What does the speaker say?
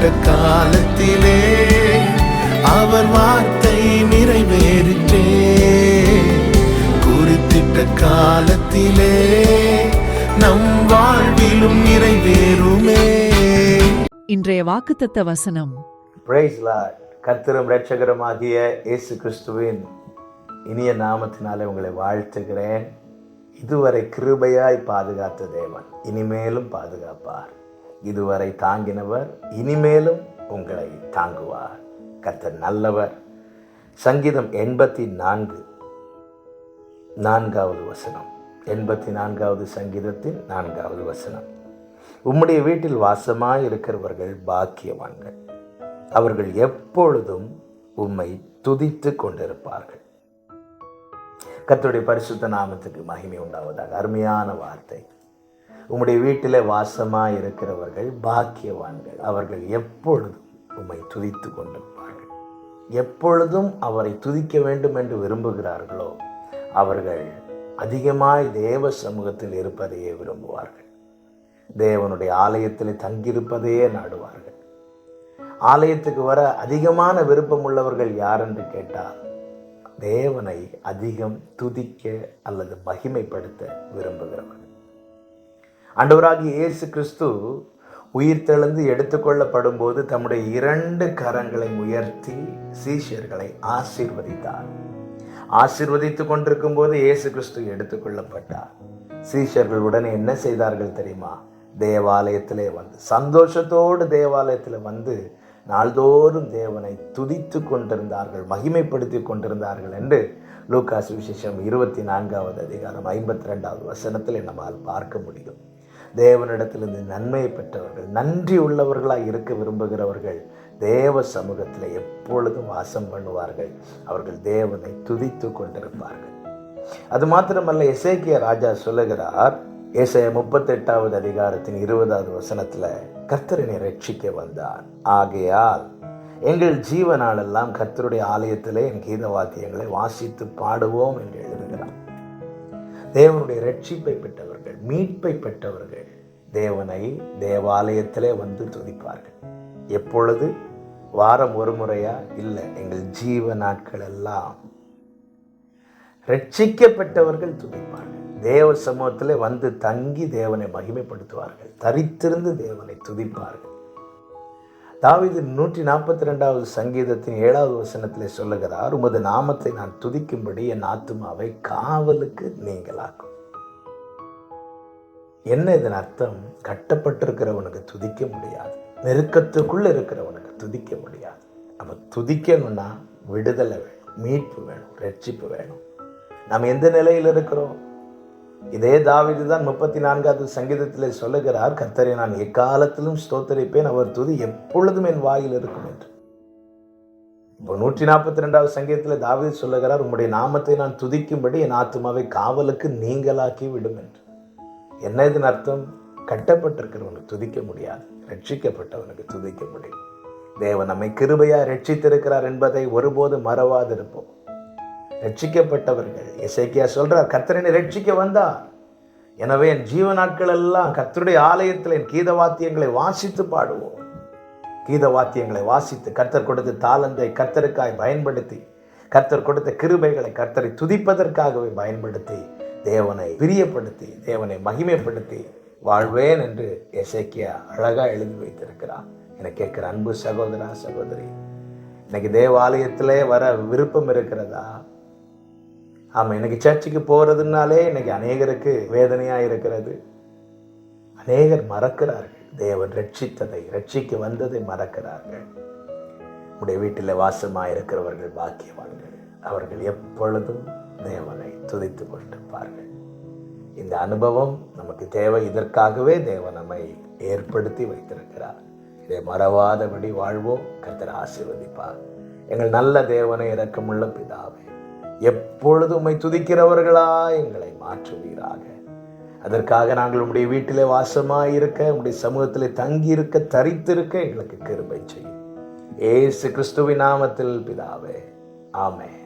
குறித்திட்ட காலத்திலே அவர் வார்த்தை நிறைவேறிற்றே. குறித்திட்ட காலத்திலே நம் வாழ்விலும் நிறைவேறுமே. இன்றைய வாக்குத்தத்த வசனம். கர்த்தரும் இரட்சகருமாகிய இயேசு கிறிஸ்துவின் இனிய நாமத்தினாலே உங்களை வாழ்த்துகிறேன். இதுவரை கிருபையாய் பாதுகாத்த தேவன். இனிமேலும் பாதுகாப்பார். இதுவரை தாங்கினவர் இனிமேலும் உங்களை தாங்குவார். கர்த்தர் நல்லவர். சங்கீதம் எண்பத்தி நான்கு நான்காவது வசனம். எண்பத்தி நான்காவது சங்கீதத்தின் நான்காவது வசனம். உம்முடைய வீட்டில் வாசமாக இருக்கிறவர்கள் பாக்கியவான்கள். அவர்கள் எப்பொழுதும் உம்மை துதித்து கொண்டிருப்பார்கள். கத்துடைய பரிசுத்த நாமத்துக்கு மகிமை உண்டாவதாக. அருமையான வார்த்தை. உம்முடைய வீட்டில் வாசமாக இருக்கிறவர்கள் பாக்கியவான்கள். அவர்கள் எப்பொழுதும் உம்மை துதித்து கொண்டிருப்பார்கள். எப்பொழுதும் அவரை துதிக்க வேண்டும் என்று விரும்புகிறார்களோ அவர்கள் அதிகமாய் தேவ சமூகத்தில் இருப்பதையே விரும்புவார்கள். தேவனுடைய ஆலயத்தில் தங்கியிருப்பதையே நாடுவார்கள். ஆலயத்துக்கு வர அதிகமான விருப்பம் உள்ளவர்கள் யார் என்று கேட்டால் தேவனை அதிகம் துதிக்க அல்லது மகிமைப்படுத்த விரும்புகிறவர்கள். ஆண்டவராகிய இயேசு கிறிஸ்து உயிர் தெழுந்து எடுத்துக்கொள்ளப்படும் போது தம்முடைய இரண்டு கரங்களை உயர்த்தி சீஷர்களை ஆசீர்வதித்தார். ஆசீர்வதித்துக் கொண்டிருக்கும் போது இயேசு கிறிஸ்து எடுத்துக்கொள்ளப்பட்டார். சீஷர்கள் உடனே என்ன செய்தார்கள் தெரியுமா? தேவாலயத்திலே வந்து சந்தோஷத்தோடு தேவாலயத்தில் வந்து நாள்தோறும் தேவனை துதித்து கொண்டிருந்தார்கள் மகிமைப்படுத்தி கொண்டிருந்தார்கள் என்று லூகாஸ் விசேஷம் இருபத்தி நான்காவது அதிகாரம் ஐம்பத்தி ரெண்டாவது வசனத்தில் நம்மால் பார்க்க முடியும். தேவனிடத்திலிருந்து நன்மையை பெற்றவர்கள் நன்றி உள்ளவர்களாக இருக்க விரும்புகிறவர்கள் தேவ சமூகத்தில் எப்பொழுதும் வாசம் பண்ணுவார்கள். அவர்கள் தேவனை துதித்து கொண்டிருப்பார்கள். அது மாத்திரமல்ல இசைக்கிய ராஜா சொல்லுகிறார் இசைய முப்பத்தெட்டாவது அதிகாரத்தின் இருபதாவது வசனத்தில் கர்த்தரனை ரட்சிக்க வந்தார். ஆகையால் எங்கள் ஜீவனாலெல்லாம் கர்த்தருடைய ஆலயத்திலே என் கீத வாக்கியங்களை வாசித்து பாடுவோம் என்று எழுதுகிறார். தேவனுடைய ரட்சிப்பை பெற்றவர்கள் மீட்பை பெற்றவர்கள் தேவனை தேவாலயத்திலே வந்து துதிப்பார்கள். எப்பொழுது? வாரம் ஒரு முறையா? இல்லை எங்கள் ஜீவ நாட்கள் எல்லாம் ரட்சிக்கப்பட்டவர்கள் துதிப்பார்கள். தேவ சமூகத்தில் வந்து தங்கி தேவனை மகிமைப்படுத்துவார்கள். தரித்திருந்து தேவனை துதிப்பார்கள். தாவீது நூற்றி நாற்பத்தி ரெண்டாவது சங்கீதத்தின் ஏழாவது வசனத்தில் சொல்லுகிறார் உமது நாமத்தை நான் துதிக்கும்படி என் ஆத்துமாவை காவலுக்கு நீங்களாக்கும். என்ன இதன் அர்த்தம்? கட்டப்பட்டிருக்கிறவனுக்கு துதிக்க முடியாது நெருக்கத்துக்குள்ள இருக்கிறவனுக்கு துதிக்க முடியாது. நம்ம துதிக்கணும்னா விடுதலை வேணும் மீட்பு வேணும் ரட்சிப்பு வேணும். நாம் எந்த நிலையில் இருக்கிறோம்? இதே தாவிது தான் முப்பத்தி நான்காவது சங்கீதத்தில் சொல்லுகிறார் கர்த்தரை நான் எக்காலத்திலும் ஸ்தோத்தரிப்பேன். அவர் துதி எப்பொழுதும் என் வாயில் இருக்கும் என்று. இப்போ நூற்றி நாற்பத்தி ரெண்டாவது சங்கீதத்தில் தாவிது சொல்லுகிறார் உங்களுடைய நாமத்தை நான் துதிக்கும்படி என் ஆத்மாவை காவலுக்கு நீங்களாக்கி விடும் என்று. என்ன இதன் அர்த்தம்? கட்டப்பட்டிருக்கிறவனுக்கு துதிக்க முடியாது ரட்சிக்கப்பட்டவனுக்கு துதிக்க முடியும். தேவன் நம்மை கிருபையா ரட்சித்திருக்கிறார் என்பதை ஒருபோது மறவாதிருப்போம். ரட்சிக்கப்பட்டவர்கள். இசைக்கியா சொல்கிறார் கத்தரனை ரட்சிக்க வந்தா எனவே என் ஜீவ நாட்கள் எல்லாம் கர்த்தருடைய ஆலயத்தில் என் கீத வாத்தியங்களை வாசித்து பாடுவோம். கீத வாத்தியங்களை வாசித்து கர்த்தர் கொடுத்த தாளந்தை கர்த்தருக்காய் பயன்படுத்தி கர்த்தர் கொடுத்த கிருபைகளை கர்த்தரை துதிப்பதற்காகவே பயன்படுத்தி தேவனை பிரியப்படுத்தி தேவனை மகிமைப்படுத்தி வாழ்வேன் என்று இசைக்கியா அழகாக எழுதி வைத்திருக்கிறார். என கேட்குற அன்பு சகோதரா சகோதரி இன்னைக்கு தேவாலயத்திலே வர விருப்பம் இருக்கிறதா? ஆமாம் எனக்கு சர்ச்சுக்கு போகிறதுனாலே இன்னைக்கு அநேகருக்கு வேதனையாக இருக்கிறது. அநேகர் மறக்கிறார்கள். தேவன் ரட்சித்ததை ரட்சிக்க வந்ததை மறக்கிறார்கள். உடைய வீட்டில் வாசமாக இருக்கிறவர்கள் பாக்கியவான்கள். அவர்கள் எப்பொழுதும் தேவனை துதித்து கொண்டிருப்பார்கள். இந்த அனுபவம் நமக்கு தேவை. இதற்காகவே தேவன் நம்மை ஏற்படுத்தி வைத்திருக்கிறார். இதை மறவாதபடி வாழ்வோம். கர்த்தர் ஆசீர்வதிப்பார். எங்கள் நல்ல தேவனை இறக்கமுள்ள பிதாவே எப்பொழுது உம்மை துதிக்கிறவர்களா? எங்களை மாற்றுவீராக. அதற்காக நாங்கள் உம்முடைய வீட்டிலே வாசமாக இருக்க உம்முடைய சமூகத்திலே தங்கி இருக்க தரித்திருக்க எங்களுக்கு கிருபை செய்யும். ஏசு கிறிஸ்துவின் நாமத்தில் பிதாவே ஆமே